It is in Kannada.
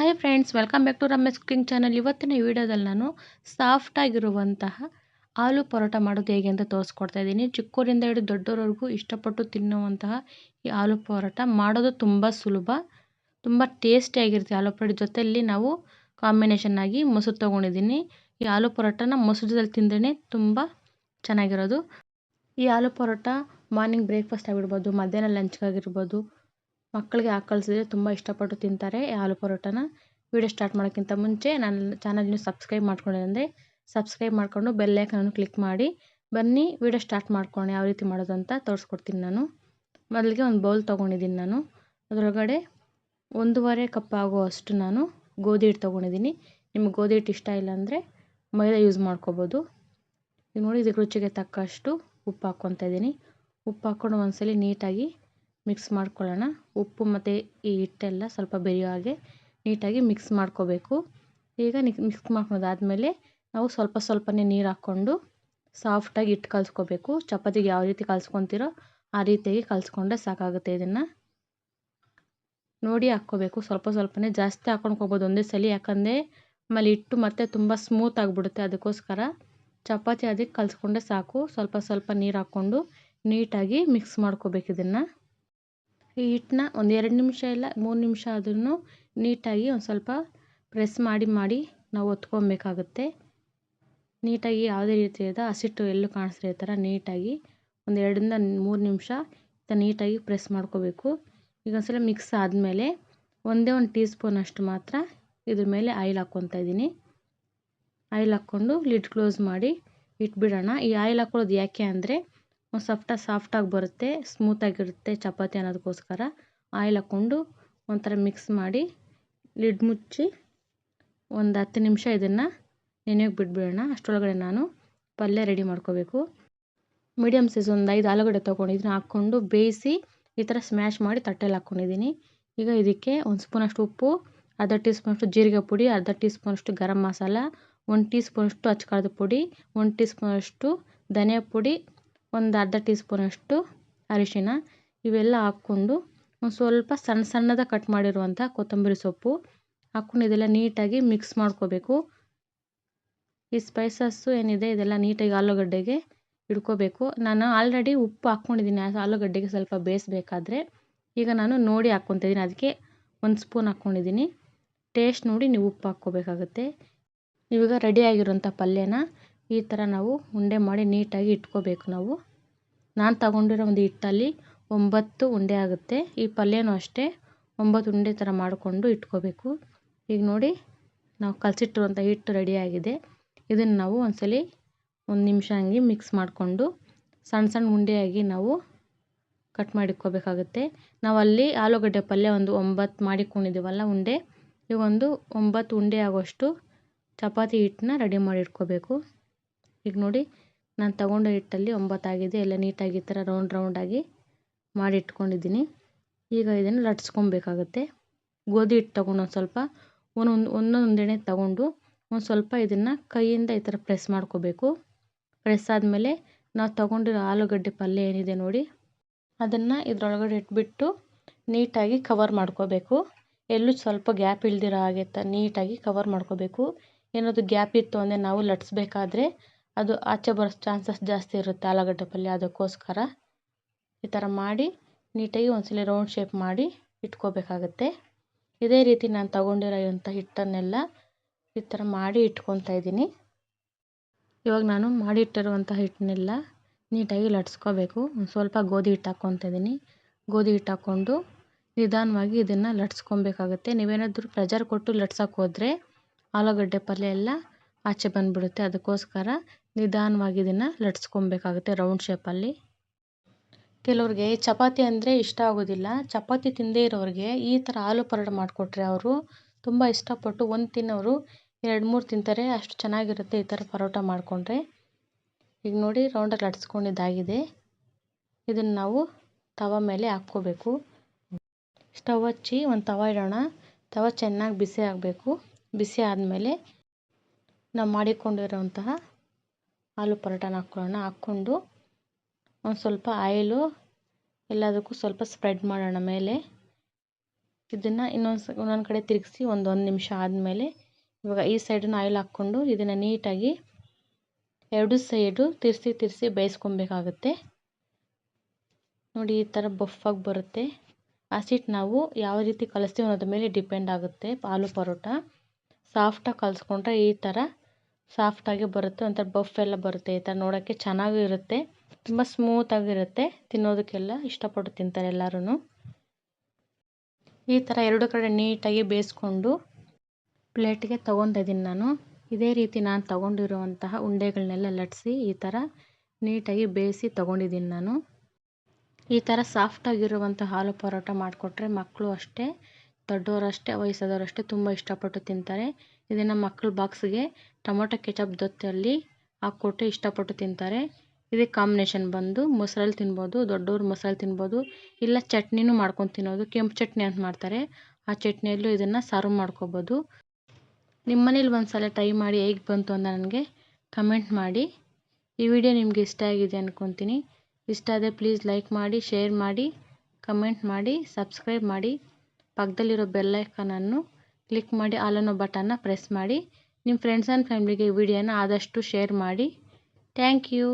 Hi friends welcome back to Ramesh cooking channel ಇವತ್ತಿನ ವಿಡಿಯೋದಲ್ಲಿ ನಾನು ಸಾಫ್ಟಾಗಿರುವಂತಹ ಆಲೂ ಪರೋಟ ಮಾಡೋದು ಹೇಗೆ ಅಂತ ತೋರಿಸ್ಕೊಡ್ತಾ ಇದ್ದೀನಿ. ಚಿಕ್ಕವರಿಂದ ಹಿಡಿದು ದೊಡ್ಡವರವರೆಗೂ ಇಷ್ಟಪಟ್ಟು ತಿನ್ನುವಂತಹ ಈ ಆಲೂ ಪರೋಟ ಮಾಡೋದು ತುಂಬ ಸುಲಭ, ತುಂಬ ಟೇಸ್ಟಿಯಾಗಿರುತ್ತೆ ಆಲೂ ಪರೋಟ ಜೊತೆಯಲ್ಲಿ ನಾವು ಕಾಂಬಿನೇಷನ್ ಆಗಿ ಮೊಸರು ತೊಗೊಂಡಿದ್ದೀನಿ. ಈ ಆಲೂ ಪರೋಟನ ಮೊಸರದಲ್ಲಿ ತಿಂದ್ರೇ ತುಂಬ ಚೆನ್ನಾಗಿರೋದು. ಈ ಆಲೂ ಪರೋಟ ಮಾರ್ನಿಂಗ್ ಬ್ರೇಕ್ಫಾಸ್ಟ್ ಆಗಿರ್ಬೋದು, ಮಧ್ಯಾಹ್ನ ಲಂಚ್ಗಾಗಿರ್ಬೋದು ಮಕ್ಕಳಿಗೆ ಹಾಕಿ ಕಳಿಸಿದ್ರೆ ತುಂಬ ಇಷ್ಟಪಟ್ಟು ತಿಂತಾರೆ ಆಲೂ ಪರೋಟನ. ವೀಡಿಯೋ ಸ್ಟಾರ್ಟ್ ಮಾಡೋಕ್ಕಿಂತ ಮುಂಚೆ ನನ್ನ ಚಾನಲ್ನ ಸಬ್ಸ್ಕ್ರೈಬ್ ಮಾಡ್ಕೊಂಡಿರಂದರೆ ಸಬ್ಸ್ಕ್ರೈಬ್ ಮಾಡಿಕೊಂಡು ಬೆಲ್ಲೈಕನನ್ನು ಕ್ಲಿಕ್ ಮಾಡಿ. ಬನ್ನಿ ವೀಡಿಯೋ ಸ್ಟಾರ್ಟ್ ಮಾಡ್ಕೊಂಡು ಯಾವ ರೀತಿ ಮಾಡೋದು ಅಂತ ತೋರಿಸ್ಕೊಡ್ತೀನಿ ನಾನು. ಮೊದಲಿಗೆ ಒಂದು ಬೌಲ್ ತೊಗೊಂಡಿದ್ದೀನಿ ನಾನು. ಅದರೊಳಗಡೆ ಒಂದೂವರೆ ಕಪ್ ಅಷ್ಟು ನಾನು ಗೋಧಿ ಹಿಟ್ಟು ತೊಗೊಂಡಿದ್ದೀನಿ. ನಿಮ್ಗೆ ಗೋಧಿ ಹಿಟ್ಟು ಇಷ್ಟ ಇಲ್ಲ ಅಂದರೆ ಮೈದಾ ಯೂಸ್ ಮಾಡ್ಕೋಬೋದು. ಈಗ ನೋಡಿ ಇದಕ್ಕೆ ರುಚಿಗೆ ತಕ್ಕಷ್ಟು ಉಪ್ಪು ಹಾಕ್ಕೊತಾ ಇದ್ದೀನಿ. ಉಪ್ಪು ಹಾಕ್ಕೊಂಡು ಒಂದ್ಸಲಿ ನೀಟಾಗಿ ಮಿಕ್ಸ್ ಮಾಡ್ಕೊಳ್ಳೋಣ. ಉಪ್ಪು ಮತ್ತು ಈ ಹಿಟ್ಟೆಲ್ಲ ಸ್ವಲ್ಪ ಬೆರೆಯೋ ಹಾಗೆ ನೀಟಾಗಿ ಮಿಕ್ಸ್ ಮಾಡ್ಕೋಬೇಕು. ಈಗ ಮಿಕ್ಸ್ ಮಾಡ್ಕೊಂಡಾದ್ಮೇಲೆ ನಾವು ಸ್ವಲ್ಪ ಸ್ವಲ್ಪನೇ ನೀರು ಹಾಕ್ಕೊಂಡು ಸಾಫ್ಟಾಗಿ ಹಿಟ್ಟು ಕಲಿಸ್ಕೋಬೇಕು. ಚಪಾತಿಗೆ ಯಾವ ರೀತಿ ಕಲಸ್ಕೊತೀರೋ ಆ ರೀತಿಯಾಗಿ ಕಲಿಸ್ಕೊಂಡ್ರೆ ಸಾಕಾಗುತ್ತೆ ಇದನ್ನು. ನೋಡಿ ಹಾಕ್ಕೋಬೇಕು. ಸ್ವಲ್ಪ ಸ್ವಲ್ಪನೇ ಜಾಸ್ತಿ ಹಾಕ್ಕೊಂಡ್ಕೋಬೋದು ಒಂದೇ ಸಲ, ಯಾಕಂದರೆ ಆಮೇಲೆ ಹಿಟ್ಟು ಮತ್ತೆ ತುಂಬ ಸ್ಮೂತ್ ಆಗಿಬಿಡುತ್ತೆ ಅದಕ್ಕೋಸ್ಕರ. ಚಪಾತಿ ಅದಕ್ಕೆ ಕಲಸ್ಕೊಂಡ್ರೆ ಸಾಕು. ಸ್ವಲ್ಪ ಸ್ವಲ್ಪ ನೀರು ಹಾಕ್ಕೊಂಡು ನೀಟಾಗಿ ಮಿಕ್ಸ್ ಮಾಡ್ಕೋಬೇಕು ಇದನ್ನು. ಈ ಹಿಟ್ಟನ್ನ ಒಂದು ಎರಡು ನಿಮಿಷ ಇಲ್ಲ, ಮೂರು ನಿಮಿಷ ಆದ್ರೂ ನೀಟಾಗಿ ಒಂದು ಸ್ವಲ್ಪ ಪ್ರೆಸ್ ಮಾಡಿ ಮಾಡಿ ನಾವು ಒತ್ಕೊಬೇಕಾಗುತ್ತೆ ನೀಟಾಗಿ ಯಾವುದೇ ರೀತಿಯಾದ ಹಸಿಟ್ಟು ಎಲ್ಲೂ ಕಾಣಿಸ್ದೇ ಥರ ನೀಟಾಗಿ ಒಂದು ಎರಡರಿಂದ ಮೂರು ನಿಮಿಷ ನೀಟಾಗಿ ಪ್ರೆಸ್ ಮಾಡ್ಕೋಬೇಕು. ಈಗ ಒಂದ್ಸಲ ಮಿಕ್ಸ್ ಆದಮೇಲೆ ಒಂದೇ ಒಂದು ಟೀ ಸ್ಪೂನಷ್ಟು ಮಾತ್ರ ಇದ್ರ ಮೇಲೆ ಆಯಿಲ್ ಹಾಕ್ಕೊತಾ ಇದ್ದೀನಿ. ಆಯಿಲ್ ಹಾಕ್ಕೊಂಡು ಲಿಡ್ ಕ್ಲೋಸ್ ಮಾಡಿ ಇಟ್ಬಿಡೋಣ. ಈ ಆಯಿಲ್ ಹಾಕ್ಕೊಳ್ಳೋದು ಯಾಕೆ ಅಂದರೆ ಒಂದು ಸಾಫ್ಟಾಗಿ ಸಾಫ್ಟಾಗಿ ಬರುತ್ತೆ ಸ್ಮೂತಾಗಿರುತ್ತೆ ಚಪಾತಿ ಅನ್ನೋದಕ್ಕೋಸ್ಕರ ಆಯಿಲ್ ಹಾಕ್ಕೊಂಡು ಒಂಥರ ಮಿಕ್ಸ್ ಮಾಡಿ ಲಿಡ್ ಮುಚ್ಚಿ ಒಂದು ಹತ್ತು ನಿಮಿಷ ಇದನ್ನು ನೆನೆಯೋಕೆ ಬಿಟ್ಬಿಡೋಣ. ಅಷ್ಟರೊಳಗಡೆ ನಾನು ಪಲ್ಯ ರೆಡಿ ಮಾಡ್ಕೋಬೇಕು. ಮೀಡಿಯಮ್ ಸೈಜ್ ಒಂದು ಐದು ಆಲೂಗಡ್ಡೆ ತೊಗೊಂಡಿದ್ದೀನಿ ಹಾಕ್ಕೊಂಡು ಬೇಯಿಸಿ ಈ ಥರ ಸ್ಮ್ಯಾಶ್ ಮಾಡಿ ತಟ್ಟೆಲಿ ಹಾಕ್ಕೊಂಡಿದ್ದೀನಿ ಈಗ ಇದಕ್ಕೆ ಒಂದು ಸ್ಪೂನಷ್ಟು ಉಪ್ಪು, ಅರ್ಧ ಟೀ ಸ್ಪೂನಷ್ಟು ಜೀರಿಗೆ ಪುಡಿ, ಅರ್ಧ ಟೀ ಸ್ಪೂನಷ್ಟು ಗರಂ ಮಸಾಲ, ಒಂದು ಟೀ ಸ್ಪೂನಷ್ಟು ಪುಡಿ, ಒಂದು ಟೀ ಸ್ಪೂನಷ್ಟು ಧನಿಯಾ ಪುಡಿ ಒಂದು ಅರ್ಧ ಟೀ ಸ್ಪೂನಷ್ಟು ಅರಿಶಿನ ಇವೆಲ್ಲ ಹಾಕ್ಕೊಂಡು ಒಂದು ಸ್ವಲ್ಪ ಸಣ್ಣ ಸಣ್ಣದಾಗಿ ಕಟ್ ಮಾಡಿರುವಂಥ ಕೊತ್ತಂಬರಿ ಸೊಪ್ಪು ಹಾಕ್ಕೊಂಡು ಇದೆಲ್ಲ ನೀಟಾಗಿ ಮಿಕ್ಸ್ ಮಾಡ್ಕೋಬೇಕು. ಈ ಸ್ಪೈಸಸ್ಸು ಏನಿದೆ ಇದೆಲ್ಲ ನೀಟಾಗಿ ಆಲೂಗಡ್ಡೆಗೆ ಹಿಡ್ಕೋಬೇಕು ನಾನು ಆಲ್ರೆಡಿ ಉಪ್ಪು ಹಾಕ್ಕೊಂಡಿದ್ದೀನಿ. ಆಲೂಗಡ್ಡೆಗೆ ಸ್ವಲ್ಪ ಬೇಯಿಸ್ಬೇಕಾದ್ರೆ ಈಗ ನಾನು ನೋಡಿ ಹಾಕ್ಕೊತಿದ್ದೀನಿ ಅದಕ್ಕೆ ಒಂದು ಸ್ಪೂನ್ ಹಾಕ್ಕೊಂಡಿದ್ದೀನಿ. ಟೇಸ್ಟ್ ನೋಡಿ ನೀವು ಉಪ್ಪು ಹಾಕ್ಕೋಬೇಕಾಗುತ್ತೆ. ಇವಾಗ ರೆಡಿಯಾಗಿರೋಂಥ ಪಲ್ಯನ ಈ ಥರ ನಾವು ಉಂಡೆ ಮಾಡಿ ನೀಟಾಗಿ ಇಟ್ಕೋಬೇಕು ನಾವು. ನಾನು ತಗೊಂಡಿರೋ ಒಂದು ಹಿಟ್ಟಲ್ಲಿ ಒಂಬತ್ತು ಉಂಡೆ ಆಗುತ್ತೆ. ಈ ಪಲ್ಯನೂ ಅಷ್ಟೇ ಒಂಬತ್ತು ಉಂಡೆ ಥರ ಮಾಡಿಕೊಂಡು ಇಟ್ಕೋಬೇಕು. ಈಗ ನೋಡಿ, ನಾವು ಕಲಸಿಟ್ಟಿರುವಂಥ ಹಿಟ್ಟು ರೆಡಿಯಾಗಿದೆ ಇದನ್ನು ನಾವು ಒಂದ್ಸಲಿ ಒಂದು ನಿಮಿಷ ಹಂಗೆ ಮಿಕ್ಸ್ ಮಾಡಿಕೊಂಡು ಸಣ್ಣ ಸಣ್ಣ ಉಂಡೆಯಾಗಿ ನಾವು ಕಟ್ ಮಾಡಿ ನಾವು ನಾವಲ್ಲಿ ಆಲೂಗಡ್ಡೆ ಪಲ್ಯ ಒಂದು ಒಂಬತ್ತು ಮಾಡಿಕೊಂಡಿದ್ದೀವಲ್ಲ ಉಂಡೆ ಈಗ ಒಂದು ಒಂಬತ್ತು ಉಂಡೆ ಆಗೋಷ್ಟು ಚಪಾತಿ ಹಿಟ್ಟನ್ನ ರೆಡಿ ಮಾಡಿ ಇಟ್ಕೋಬೇಕು. ಈಗ ನೋಡಿ, ನಾನು ತಗೊಂಡೋ ಹಿಟ್ಟಲ್ಲಿ ಒಂಬತ್ತಾಗಿದೆ, ಎಲ್ಲ ನೀಟಾಗಿ ಈ ಥರ ರೌಂಡ್ ರೌಂಡಾಗಿ ಮಾಡಿ ಇಟ್ಕೊಂಡಿದ್ದೀನಿ ಈಗ ಇದನ್ನು ಲಟ್ಸ್ಕೊಬೇಕಾಗುತ್ತೆ. ಗೋಧಿ ಹಿಟ್ಟು ತಗೊಂಡು ಒಂದು ಸ್ವಲ್ಪ, ಒಂದೊಂದು ಒಂದೊಂದೆಣೆ ತಗೊಂಡು ಒಂದು ಸ್ವಲ್ಪ ಇದನ್ನು ಕೈಯಿಂದ ಈ ಥರ ಪ್ರೆಸ್ ಮಾಡ್ಕೋಬೇಕು. ಪ್ರೆಸ್ ಆದಮೇಲೆ ನಾವು ತೊಗೊಂಡಿರೋ ಆಲೂಗಡ್ಡೆ ಪಲ್ಯ ಏನಿದೆ ನೋಡಿ, ಅದನ್ನು ಇದರೊಳಗಡೆ ಇಟ್ಬಿಟ್ಟು ನೀಟಾಗಿ ಕವರ್ ಮಾಡ್ಕೋಬೇಕು. ಎಲ್ಲೂ ಸ್ವಲ್ಪ ಗ್ಯಾಪ್ ಇಲ್ದಿರೋ ಹಾಗೆ ತ, ನೀಟಾಗಿ ಕವರ್ ಮಾಡ್ಕೋಬೇಕು. ಏನಾದರೂ ಗ್ಯಾಪ್ ಇತ್ತು ಅಂದರೆ ನಾವು ಲಟ್ಸ್ಬೇಕಾದ್ರೆ ಅದು ಆಚೆ ಬರೋ ಚಾನ್ಸಸ್ ಜಾಸ್ತಿ ಇರುತ್ತೆ ಆಲೂಗಡ್ಡೆ ಪಲ್ಯ ಅದಕ್ಕೋಸ್ಕರ. ಈ ಥರ ಮಾಡಿ ನೀಟಾಗಿ ಒಂದ್ಸಲ ರೌಂಡ್ ಶೇಪ್ ಮಾಡಿ ಇಟ್ಕೋಬೇಕಾಗುತ್ತೆ. ಇದೇ ರೀತಿ ನಾನು ತಗೊಂಡಿರೋಂಥ ಹಿಟ್ಟನ್ನೆಲ್ಲ ಈ ಥರ ಮಾಡಿ ಇಟ್ಕೊತಾ ಇದ್ದೀನಿ. ಇವಾಗ ನಾನು ಮಾಡಿ ಇಟ್ಟಿರುವಂಥ ಹಿಟ್ಟನ್ನೆಲ್ಲ ನೀಟಾಗಿ ಲಟ್ಸ್ಕೋಬೇಕು. ಒಂದು ಸ್ವಲ್ಪ ಗೋಧಿ ಹಿಟ್ಟು ಹಾಕ್ಕೊತಾ ಇದ್ದೀನಿ. ಗೋಧಿ ಹಿಟ್ಟು ಹಾಕ್ಕೊಂಡು ನಿಧಾನವಾಗಿ ಇದನ್ನು ಲಟ್ಸ್ಕೊಬೇಕಾಗುತ್ತೆ. ನೀವೇನಾದರೂ ಪ್ರೆಜರ್ ಕೊಟ್ಟು ಲಟ್ಸೋಕ್ಕೆ ಹೋದರೆ ಆಲೂಗಡ್ಡೆ ಪಲ್ಯ ಎಲ್ಲ ಆಚೆ ಬಂದುಬಿಡುತ್ತೆ. ಅದಕ್ಕೋಸ್ಕರ ನಿಧಾನವಾಗಿ ಇದನ್ನು ಲಟ್ಸ್ಕೊಬೇಕಾಗುತ್ತೆ ರೌಂಡ್ ಶೇಪಲ್ಲಿ. ಕೆಲವ್ರಿಗೆ ಚಪಾತಿ ಅಂದರೆ ಇಷ್ಟ ಆಗೋದಿಲ್ಲ. ಚಪಾತಿ ತಿಂದೇ ಇರೋರಿಗೆ ಈ ಥರ ಆಲೂ ಪರೋಟ ಮಾಡಿಕೊಟ್ರೆ ಅವರು ತುಂಬ ಇಷ್ಟಪಟ್ಟು ಒಂದು ತಿನ್ನೋರು ಎರಡು ಮೂರು ತಿಂತಾರೆ. ಅಷ್ಟು ಚೆನ್ನಾಗಿರುತ್ತೆ ಈ ಥರ ಪರೋಟ ಮಾಡಿಕೊಂಡ್ರೆ. ಈಗ ನೋಡಿ ರೌಂಡಲ್ಲಿ ಲಟ್ಸ್ಕೊಂಡಿದ್ದಾಗಿದೆ. ಇದನ್ನು ನಾವು ತವ ಮೇಲೆ ಹಾಕ್ಕೋಬೇಕು. ಸ್ಟವ್ ಹಚ್ಚಿ ಒಂದು ತವ ಇಡೋಣ. ತವ ಚೆನ್ನಾಗಿ ಬಿಸಿ ಆಗಬೇಕು. ಬಿಸಿ ಆದಮೇಲೆ ನಾವು ಮಾಡಿಕೊಂಡಿರುವಂತಹ ಆಲೂ ಪರೋಟನ ಹಾಕ್ಕೊಳ್ಳೋಣ ಹಾಕ್ಕೊಂಡು ಒಂದು ಸ್ವಲ್ಪ ಆಯಿಲು, ಎಲ್ಲದಕ್ಕೂ ಸ್ವಲ್ಪ ಸ್ಪ್ರೆಡ್ ಮಾಡೋಣ ಮೇಲೆ. ಇದನ್ನು ಇನ್ನೊಂದು ಸ ಇನ್ನೊಂದು ಕಡೆ ತಿರುಗಿಸಿ ಒಂದು ಒಂದು ನಿಮಿಷ ಆದಮೇಲೆ ಇವಾಗ ಈ ಸೈಡನ್ನು ಆಯಿಲ್ ಹಾಕ್ಕೊಂಡು ಇದನ್ನು ನೀಟಾಗಿ ಎರಡು ಸೈಡು ತಿರ್ಸಿ ತಿರ್ಸಿ ಬೇಯಿಸ್ಕೊಬೇಕಾಗುತ್ತೆ. ನೋಡಿ ಈ ಥರ ಬಫಾಗಿ ಬರುತ್ತೆ. ಹಸಿಟ್ ನಾವು ಯಾವ ರೀತಿ ಕಲಿಸ್ತೀವಿ ಅನ್ನೋದ್ರ ಮೇಲೆ ಡಿಪೆಂಡ್ ಆಗುತ್ತೆ ಆಲೂ ಪರೋಟ. ಸಾಫ್ಟಾಗಿ ಕಲಿಸ್ಕೊಂಡ್ರೆ ಈ ಥರ ಸಾಫ್ಟಾಗಿ ಬರುತ್ತೆ, ಒಂಥರ ಬಫ್ ಎಲ್ಲ ಬರುತ್ತೆ, ಈ ಥರ ನೋಡೋಕ್ಕೆ ಚೆನ್ನಾಗೂ ಇರುತ್ತೆ. ತುಂಬ ಸ್ಮೂತಾಗಿರುತ್ತೆ ತಿನ್ನೋದಕ್ಕೆಲ್ಲ ಇಷ್ಟಪಟ್ಟು ತಿಂತಾರೆ ಎಲ್ಲರೂ ಈ ಥರ ಎರಡು ಕಡೆ ನೀಟಾಗಿ ಬೇಯಿಸ್ಕೊಂಡು ಪ್ಲೇಟ್ಗೆ ತೊಗೊಂಡಿದ್ದೀನಿ ನಾನು. ಇದೇ ರೀತಿ ನಾನು ತೊಗೊಂಡಿರುವಂತಹ ಉಂಡೆಗಳನ್ನೆಲ್ಲ ಲಟ್ಸಿ ಈ ಥರ ನೀಟಾಗಿ ಬೇಯಿಸಿ ತೊಗೊಂಡಿದ್ದೀನಿ ನಾನು. ಈ ಥರ ಸಾಫ್ಟಾಗಿರುವಂಥ ಹಾಲು ಪರೋಟ ಮಾಡಿಕೊಟ್ರೆ ಮಕ್ಕಳು ಅಷ್ಟೇ ದೊಡ್ಡವರು ಅಷ್ಟೇ ವಯಸ್ಸಾದವರು ಅಷ್ಟೇ ತುಂಬ ಇಷ್ಟಪಟ್ಟು ತಿಂತಾರೆ. ಇದನ್ನು ಮಕ್ಕಳ ಬಾಕ್ಸ್ಗೆ ಟೊಮೊಟೊ ಕೆಚಪ್ ಜೊತೆಯಲ್ಲಿ ಹಾಕ್ಕೊಟ್ಟು ಇಷ್ಟಪಟ್ಟು ತಿಂತಾರೆ. ಇದೆ ಕಾಂಬಿನೇಷನ್ ಬಂದು ಮೊಸರಲ್ಲಿ ತಿನ್ಬೋದು, ದೊಡ್ಡವ್ರು ಮೊಸರಲ್ಲಿ ತಿನ್ಬೋದು, ಇಲ್ಲ ಚಟ್ನಿನೂ ಮಾಡ್ಕೊಂಡು ತಿನ್ನೋದು, ಕೆಂಪು ಚಟ್ನಿ ಅಂತ ಮಾಡ್ತಾರೆ. ಆ ಚಟ್ನಿಯಲ್ಲೂ ಇದನ್ನು ಸರ್ವ್ ಮಾಡ್ಕೊಬೋದು. ನಿಮ್ಮ ಮನೆಯಲ್ಲಿ ಒಂದು ಸಲ ಟ್ರೈ ಮಾಡಿ ಹೇಗೆ ಬಂತು ಅಂತ ನನಗೆ ಕಮೆಂಟ್ ಮಾಡಿ. ಈ ವಿಡಿಯೋ ನಿಮಗೆ ಇಷ್ಟ ಆಗಿದೆ ಅಂದ್ಕೊತೀನಿ ಇಷ್ಟ ಆದರೆ ಪ್ಲೀಸ್ ಲೈಕ್ ಮಾಡಿ ಶೇರ್ ಮಾಡಿ ಕಮೆಂಟ್ ಮಾಡಿ ಸಬ್ಸ್ಕ್ರೈಬ್ ಮಾಡಿ. ಪಕ್ಕದಲ್ಲಿರೋ ಅನ್ನು ಕ್ಲಿಕ್ ಮಾಡಿ ಆಲ್ ಅನ್ನೋ ಬಟನ್ನ ಪ್ರೆಸ್ ಮಾಡಿ. ನಿಮ್ಮ ಫ್ರೆಂಡ್ಸ್ ಆ್ಯಂಡ್ ಫ್ಯಾಮ್ಲಿಗೆ ಈ ವಿಡಿಯೋನ ಆದಷ್ಟು ಶೇರ್ ಮಾಡಿ. Thank you